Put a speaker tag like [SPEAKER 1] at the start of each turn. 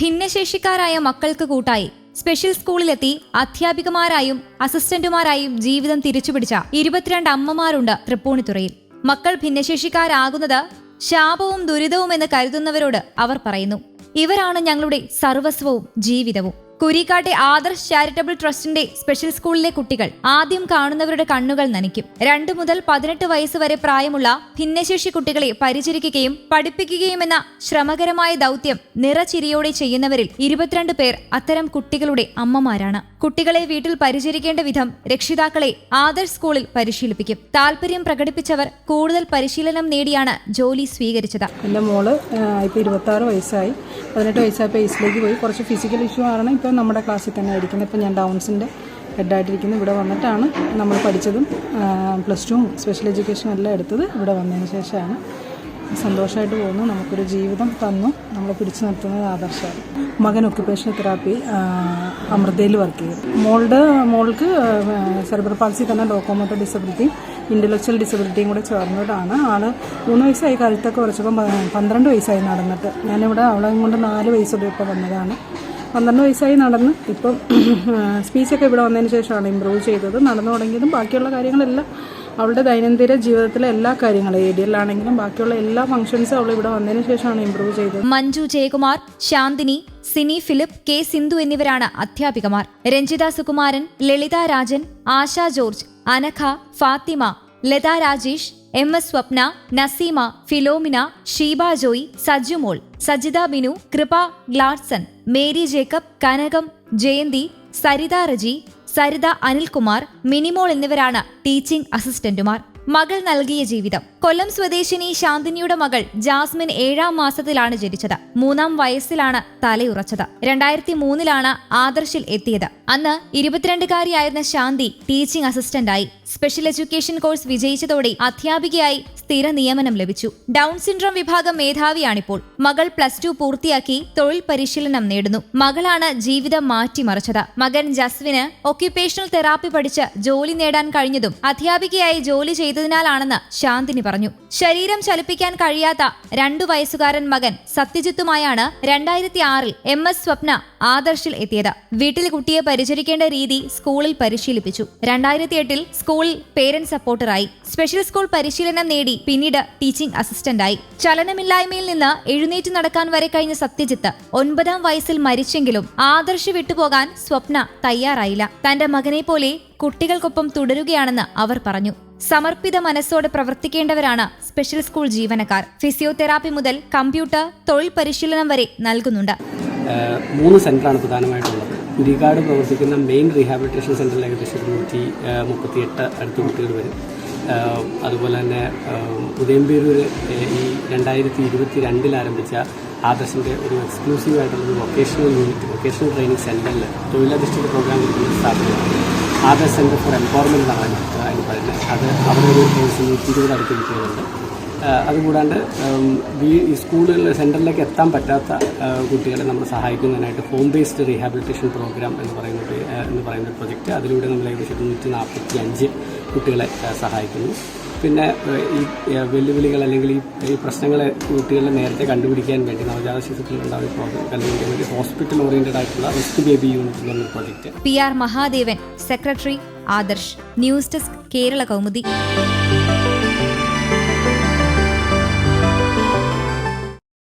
[SPEAKER 1] ഭിന്നശേഷിക്കാരായ മക്കൾക്ക് കൂട്ടായി. സ്പെഷ്യൽ സ്കൂളിലെത്തി അധ്യാപികമാരായും അസിസ്റ്റന്റുമാരായും ജീവിതം തിരിച്ചുപിടിച്ച ഇരുപത്തിരണ്ട് അമ്മമാരുണ്ട് തൃപ്പൂണിത്തുറയിൽ. മക്കൾ ഭിന്നശേഷിക്കാരാകുന്നത് ശാപവും ദുരിതവും എന്ന് കരുതുന്നവരോട് അവർ പറയുന്നു. ഇവരാണ് ഞങ്ങളുടെ സർവസ്വവും ജീവിതവും. കുരിക്കാട്ടെ ആദർശ് ചാരിറ്റബിൾ ട്രസ്റ്റിന്റെ സ്പെഷ്യൽ സ്കൂളിലെ കുട്ടികൾ ആദ്യം കാണുന്നവരുടെ കണ്ണുകൾ നനയ്ക്കും. രണ്ടു മുതൽ പതിനെട്ട് വയസ്സ് വരെ പ്രായമുള്ള ഭിന്നശേഷി കുട്ടികളെ പരിചരിക്കുകയും പഠിപ്പിക്കുകയും എന്ന ശ്രമകരമായ ദൗത്യം നിറചിരിയോടെ ചെയ്യുന്നവരിൽ ഇരുപത്തിരണ്ട് പേർ അത്തരം കുട്ടികളുടെ അമ്മമാരാണ്. കുട്ടികളെ വീട്ടിൽ പരിചരിക്കേണ്ട വിധം രക്ഷിതാക്കളെ ആദർശ് സ്കൂളിൽ പരിശീലിപ്പിക്കും. താല്പര്യം പ്രകടിപ്പിച്ചവർ കൂടുതൽ പരിശീലനം നേടിയാണ് ജോലി സ്വീകരിച്ചത്.
[SPEAKER 2] എന്റെ മോൾ ഇപ്പോൾ ഇരുപത്താറ് വയസ്സായി. പതിനെട്ട് വയസ്സായപ്പോൾ എയ്സിലേക്ക് പോയി. കുറച്ച് ഫിസിക്കൽ ഇഷ്യൂ ആണ് ഇപ്പോൾ നമ്മുടെ ക്ലാസ്സിൽ തന്നെ ആയിരിക്കുന്നത്. ഇപ്പോൾ ഞാൻ ഡൗൺസിന്റെ ഹെഡായിട്ടിരിക്കുന്നത് ഇവിടെ വന്നിട്ടാണ് നമ്മൾ പഠിച്ചതും പ്ലസ് ടുവും സ്പെഷ്യൽ എഡ്യൂക്കേഷനും എല്ലാം എടുത്തത് ഇവിടെ വന്നതിന് ശേഷമാണ്. സന്തോഷമായിട്ട് പോകുന്നു. നമുക്കൊരു ജീവിതം തന്നു. നമ്മളെ പിടിച്ചു നിർത്തുന്നത് ആദർശമാണ്. മകൻ ഒക്യുപ്പേഷണൽ തെറാപ്പി അമൃതയിൽ വർക്ക് ചെയ്തു. മോളുടെ മോൾക്ക് സെർബർ പാൾസി തന്നെ ഡോക്കോമോട്ടോ ഡിസബിലിറ്റിയും ഇന്റലക്ച്വൽ ഡിസബിലിറ്റിയും കൂടെ ചേർന്നതാണ്. ആൾ മൂന്ന് വയസ്സായി. കഴുത്തൊക്കെ കുറച്ചപ്പം പന്ത്രണ്ട് വയസ്സായി നടന്നിട്ട്. ഞാനിവിടെ അവളെ കൊണ്ട് നാല് വയസ്സോടെ ഇപ്പോൾ വന്നതാണ്. പന്ത്രണ്ട് വയസ്സായി നടന്ന്. ഇപ്പം സ്പീച്ചൊക്കെ ഇവിടെ വന്നതിന് ശേഷമാണ് ഇമ്പ്രൂവ് ചെയ്തത്. നടന്നു തുടങ്ങിയതും ബാക്കിയുള്ള കാര്യങ്ങളെല്ലാം അവളുടെ ദൈനംദിന ജീവിതത്തിലെ എല്ലാ കാര്യങ്ങളും എല്ലാണെങ്കിലും ബാക്കിയുള്ള എല്ലാ ഫംഗ്ഷൻസും അവൾ ഇവിടെ വന്നതിന് ശേഷമാണ് ഇമ്പ്രൂവ് ചെയ്തത്.
[SPEAKER 1] മഞ്ജു ജയകുമാർ ശാന്തിനി സിനി ഫിലിപ്പ് കെ സിന്ധു എന്നിവരാണ് അധ്യാപികമാർ. Ranjitha Sukumaran Lalitha Rajan Asha George Anagha Fathima Latha Rajesh M S Swapna Naseema Philomina Sheeba Joy Sajumol Sajitha Binu Kripa Gladson Mary Jacob Kanakam Jayanthi Saritha Reji Saritha Anilkumar Minimol എന്നിവരാണ് teaching അസിസ്റ്റന്റുമാർ. മകൾ നൽകിയ ജീവിതം. കൊല്ലം സ്വദേശിനി ശാന്തിനിയുടെ മകൾ Jasmine ഏഴാം മാസത്തിലാണ് ജനിച്ചത്. മൂന്നാം വയസ്സിലാണ് തലയുറച്ചത് രണ്ടായിരത്തി മൂന്നിലാണ് ആദർശിൽ എത്തിയത്. അന്ന് ഇരുപത്തിരണ്ടുകാരിയായിരുന്ന ശാന്തി ടീച്ചിംഗ് അസിസ്റ്റന്റായി. സ്പെഷ്യൽ എഡ്യൂക്കേഷൻ കോഴ്സ് വിജയിച്ചതോടെ അധ്യാപികയായി സ്ഥിര നിയമനം ലഭിച്ചു. ഡൗൺ സിൻഡ്രോം വിഭാഗം മേധാവിയാണിപ്പോൾ. മകൾ പ്ലസ് ടു പൂർത്തിയാക്കി തൊഴിൽ പരിശീലനം നേടുന്നു. മകളാണ് ജീവിതം മാറ്റിമറിച്ചത്. മകൻ ജസ്വിന് ഒക്യുപേഷണൽ തെറാപ്പി പഠിച്ച് ജോലി നേടാൻ കഴിഞ്ഞതും അധ്യാപികയായി ജോലി ചെയ്തതിനാലാണെന്ന് ശാന്തിനി പറഞ്ഞു. ശരീരം ചലിപ്പിക്കാൻ കഴിയാത്ത രണ്ടു വയസ്സുകാരൻ മകൻ സത്യജിത്തുമായാണ് രണ്ടായിരത്തി ആറിൽ എം എസ് സ്വപ്ന ആദർശിൽ എത്തിയത്. വീട്ടിൽ കുട്ടിയെ പരിചരിക്കേണ്ട രീതി സ്കൂളിൽ പരിശീലിപ്പിച്ചു. രണ്ടായിരത്തി എട്ടിൽ സ്കൂളിൽ പേരന്റ് സപ്പോർട്ടറായി. സ്പെഷ്യൽ സ്കൂൾ പരിശീലനം നേടി പിന്നീട് ടീച്ചിംഗ് അസിസ്റ്റന്റായി. ചലനമില്ലായ്മയിൽ നിന്ന് എഴുന്നേറ്റ് നടക്കാൻ വരെ കഴിഞ്ഞ സത്യജിത്ത് ഒൻപതാം വയസ്സിൽ മരിച്ചെങ്കിലും ആദർശ് വിട്ടുപോകാൻ സ്വപ്ന തയ്യാറായില്ല. തന്റെ മകനെ പോലെ കുട്ടികൾക്കൊപ്പം തുടരുകയാണെന്ന് അവർ പറഞ്ഞു. സമർപ്പിത മനസ്സോടെ പ്രവർത്തിക്കേണ്ടവരാണ് സ്പെഷ്യൽ സ്കൂൾ ജീവനക്കാർ. ഫിസിയോതെറാപ്പി മുതൽ കമ്പ്യൂട്ടർ തൊഴിൽ പരിശീലനം വരെ നൽകുന്നുണ്ട്.
[SPEAKER 3] മൂന്ന് സെന്ററാണ് പ്രധാനമായിട്ടുള്ളത്. കുരിക്കാട് പ്രവർത്തിക്കുന്ന മെയിൻ റീഹാബിലിറ്റേഷൻ സെന്ററിൽ ഏകദേശം നൂറ്റി മുപ്പത്തിയെട്ട് അടുത്ത കുട്ടികൾ വരും. അതുപോലെ തന്നെ ഉദയംപേരൂർ ഈ രണ്ടായിരത്തി ഇരുപത്തി രണ്ടിൽ ആരംഭിച്ച ആദർശിന്റെ ഒരു എക്സ്ക്ലൂസീവ് ആയിട്ടുള്ള ഒരു വൊക്കേഷണൽ യൂണിറ്റ് വൊക്കേഷണൽ ട്രെയിനിങ് സെന്ററിൽ തൊഴിലധിഷ്ഠിത പ്രോഗ്രാം സ്ഥാപനമാണ്. ആദർശ് സെന്റർ ഫോർ എംപവർമെന്റ് എന്നാണ് അതിന് പറയുന്നത്. അത് അവിടെ ഒരു നൂറ്റി ഇരുപത് അടുത്ത് ആഹ് അതുകൂടാണ്ട് ഈ സ്കൂളുകളിൽ സെന്ററിലേക്ക് എത്താൻ പറ്റാത്ത കുട്ടികളെ നമ്മൾ സഹായിക്കുന്നതിനായിട്ട് ഹോം ബേസ്ഡ് റീഹാബിലിറ്റേഷൻ പ്രോഗ്രാം എന്ന് പറയുന്ന എന്ന് പറയുന്ന പ്രൊജക്റ്റ് അതിലൂടെ നമ്മൾ ഏകദേശം നൂറ്റി നാൽപ്പത്തി അഞ്ച് കുട്ടികളെ സഹായിക്കുന്നു. പിന്നെ ഈ വെല്ലുവിളികൾ അല്ലെങ്കിൽ ഈ പ്രശ്നങ്ങളെ കുട്ടികളെ നേരത്തെ കണ്ടുപിടിക്കാൻ വേണ്ടി നവജാത ഒരു പ്രോഗ്രാം അല്ലെങ്കിൽ ഒരു ഹോസ്പിറ്റൽ ഓറിയന്റഡ് ആയിട്ടുള്ള റിസ്ക് ബേബി യൂണിറ്റ് എന്ന് project project
[SPEAKER 1] P R Mahadevan secretary Adarsh news desk Kerala Kaumudi.